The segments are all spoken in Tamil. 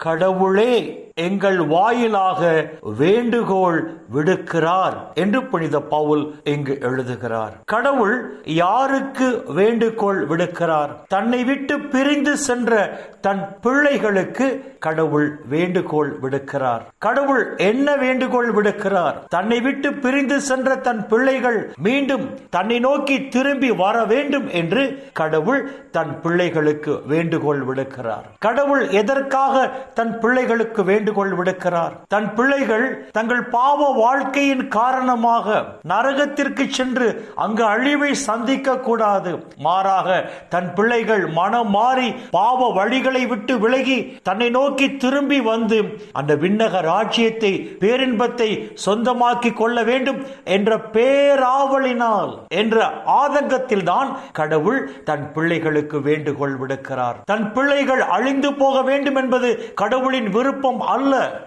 கடவுளே எங்கள் வாயிலாக வேண்டுகோள் விடுக்கிறார் என்று புனித பவுல் இங்கு எழுதுகிறார். கடவுள் யாருக்கு வேண்டுகோள் விடுக்கிறார்? தன்னை விட்டு பிரிந்து சென்ற தன் பிள்ளைகளுக்கு கடவுள் வேண்டுகோள் விடுக்கிறார். கடவுள் என்ன வேண்டுகோள் விடுக்கிறார்? தன்னை விட்டு பிரிந்து சென்ற தன் பிள்ளைகள் மீண்டும் தன்னை நோக்கி திரும்பி வர வேண்டும் என்று கடவுள் தன் பிள்ளைகளுக்கு வேண்டுகோள் விடுக்கிறார். கடவுள் எதற்காக தன் பிள்ளைகளுக்கு வேண்டும் வேண்டுகோள் விடுக்கிறார். தன் பிள்ளைகள் தங்கள் பாவ வாழ்க்கையின் காரணமாக நரகத்திற்கு சென்று அங்கு அழிவை சந்திக்க கூடாது மாறாக தன் பிள்ளைகள் மனம் மாறி பாவ வழிகளை விட்டு விலகி தன்னை நோக்கி திரும்பி வந்து அந்த விண்ணக ராஜ்யத்தை பேரின்பத்தை சொந்தமாக்கி கொள்ள வேண்டும் என்ற பேராவலினால் என்ற ஆதங்கத்தில் தான் கடவுள் தன் பிள்ளைகளுக்கு வேண்டுகோள் விடுக்கிறார். தன் பிள்ளைகள் அழிந்து போக வேண்டும் என்பது கடவுளின் விருப்பம் அல்ல.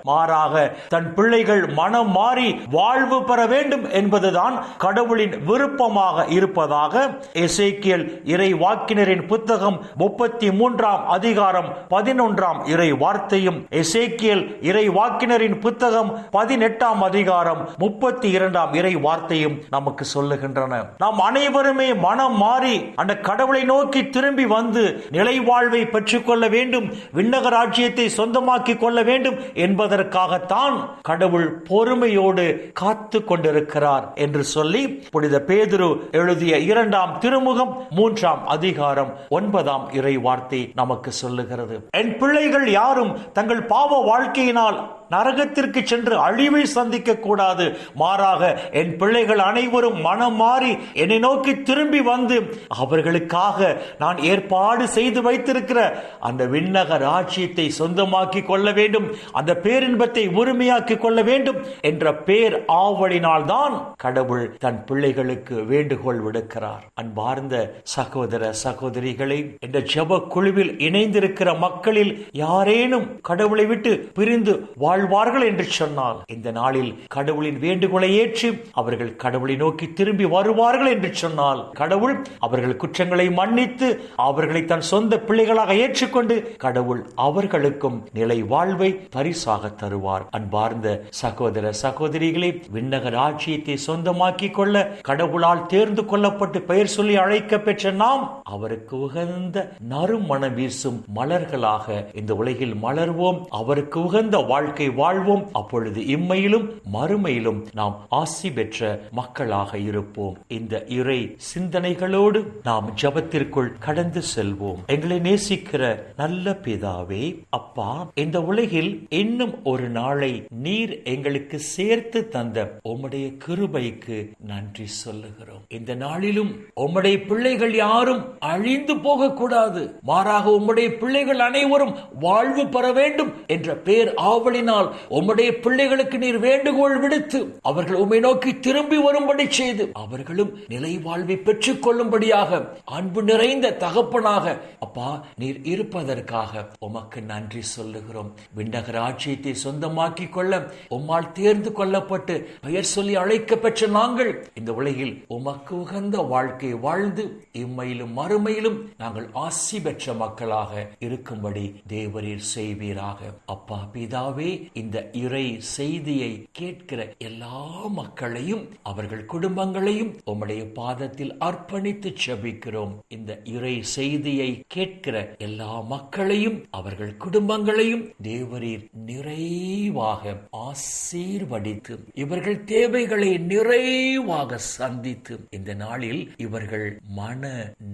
மாறாக தன் பிள்ளைகள் மனம் மாறி வாழ்வு பெற வேண்டும் என்பதுதான் கடவுளின் விருப்பமாக இருப்பதாக எசேக்கியல் இறை வாக்கினரின் புத்தகம் முப்பத்தி மூன்றாம் அதிகாரம் பதினொன்றாம் இறை வார்த்தையும் எசேக்கியல் இறை வாக்கினரின் புத்தகம் பதினெட்டாம் அதிகாரம் முப்பத்தி இரண்டாம் இறை வார்த்தையும் நமக்கு சொல்லுகின்றன. நாம் அனைவருமே மனம் மாறி அந்த கடவுளை நோக்கி திரும்பி வந்து நிலை வாழ்வை பெற்றுக்கொள்ள வேண்டும் விண்ணக ராஜ்யத்தை சொந்தமாக்கி கொள்ள வேண்டும் என்பதற்காகத்தான் கடவுள் பொறுமையோடு காத்து கொண்டிருக்கிறார் என்று சொல்லி புனித பேதுரு எழுதிய இரண்டாம் திருமுகம் மூன்றாம் அதிகாரம் ஒன்பதாம் இறை வார்த்தை நமக்கு சொல்லுகிறது. என் பிள்ளைகள் யாரும் தங்கள் பாவ வாழ்க்கையினால் நரகத்திற்கு சென்று அழிவை சந்திக்க கூடாது மாறாக என் பிள்ளைகள் அனைவரும் மனம் மாறி என்னை நோக்கி திரும்பி வந்து அவர்களுக்காக நான் ஏற்பாடு செய்து வைத்திருக்கிற அந்த விண்ணக ராஜ்யத்தை சொந்தமாக்கி கொள்ள வேண்டும் அந்த பேரின்பத்தை உரிமையாக்கி கொள்ள வேண்டும் என்ற பேர் ஆவலினால் தான் கடவுள் தன் பிள்ளைகளுக்கு வேண்டுகோள் விடுக்கிறார். அன்பார்ந்த சகோதர சகோதரிகளை இந்த ஜெப குழுவில் இணைந்திருக்கிற மக்களில் யாரேனும் கடவுளை விட்டு பிரிந்து வாழ்வார்கள் என்று சொன்னால் இந்த நாளில் கடவுளின் வேண்டுகோளை ஏற்று அவர்கள் கடவுளை நோக்கி திரும்பி வருவார்கள் என்று சொன்னால் கடவுள் அவர்கள் குற்றங்களை மன்னித்து அவர்களை தன் சொந்த பிள்ளைகளாக ஏற்றுக்கொண்டு கடவுள் அவர்களுக்கும் நிலை வாழ்வை பரிசாக தருவார். அன்பார்ந்த சகோதர சகோதரிகளை விண்ணக ராஜ்யத்தை சொந்தமாக்கி கொள்ள கடவுளால் தேர்ந்து கொள்ளப்பட்டு பெயர் சொல்லி அழைக்க பெற்ற நாம் அவருக்கு உகந்த நறுமணம் வீசும் மலர்களாக இந்த உலகில் மலர்வோம். அவருக்கு உகந்த வாழ்க்கை வாழ்வோம். அப்பொழுது இம்மையிலும் மறுமையிலும் நாம் ஆசி பெற்ற மக்களாக இருப்போம். இந்த இறை சிந்தனைகளோடு நாம் ஜபத்திற்குள் கடந்து செல்வோம். எங்களை நேசிக்கிற நல்ல பிதாவே அப்பா இந்த உலகில் இன்னும் ஒரு நாளை நீர் எங்களுக்கு சேர்த்து தந்த உம்முடைய கிருபைக்கு நன்றி சொல்லுகிறோம். இந்த நாளிலும் உம்முடைய பிள்ளைகள் யாரும் அழிந்து போக கூடாது மாறாக உம்முடைய பிள்ளைகள் அனைவரும் வாழ்வு பெற வேண்டும் என்ற பேர் ஆவலினால் உம்முடைய பிள்ளைகளுக்கு நீர் வேண்டுகோள் விடுத்து அவர்கள் உம்மை நோக்கி திரும்பி வரும்படி செய்து அவர்களும் நிலை வாழ்வை பெற்றுக் கொள்ளும்படியாக அன்பு நிறைந்த தகப்பனாக அப்பா நீர் இருப்பதற்காக உமக்கு நன்றி சொல்லுகிறோம். விண்ணக ராஜ்யத்தை சொந்தமாக்கி கொள்ள உம்மால் தேர்ந்து கொள்ளப்பட்டு பெயர் சொல்லி அழைக்க பெற்ற நாங்கள் இந்த உலகில் உமக்கு உகந்த வாழ்க்கை வாழ்ந்து இம்மையிலும் மறுமையிலும் நாங்கள் ஆசி பெற்ற மக்களாக இருக்கும்படி தேவரீர் செய்வீராக. அப்பா பிதாவே இந்த இறை செய்தியை கேட்கிற எல்லா மக்களையும் அவர்கள் குடும்பங்களையும் உம்முடைய பாதத்தில் அர்ப்பணித்து செபிக்கிறோம். இந்த இறை செய்தியை கேட்கிற எல்லா மக்களையும் அவர்கள் குடும்பங்களையும் தேவரீர் நிறைவாக ஆசீர்வடித்து இவர்கள் தேவைகளை நிறைவாக சந்தித்து இந்த நாளில் இவர்கள் மன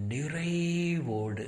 நிறைவோடு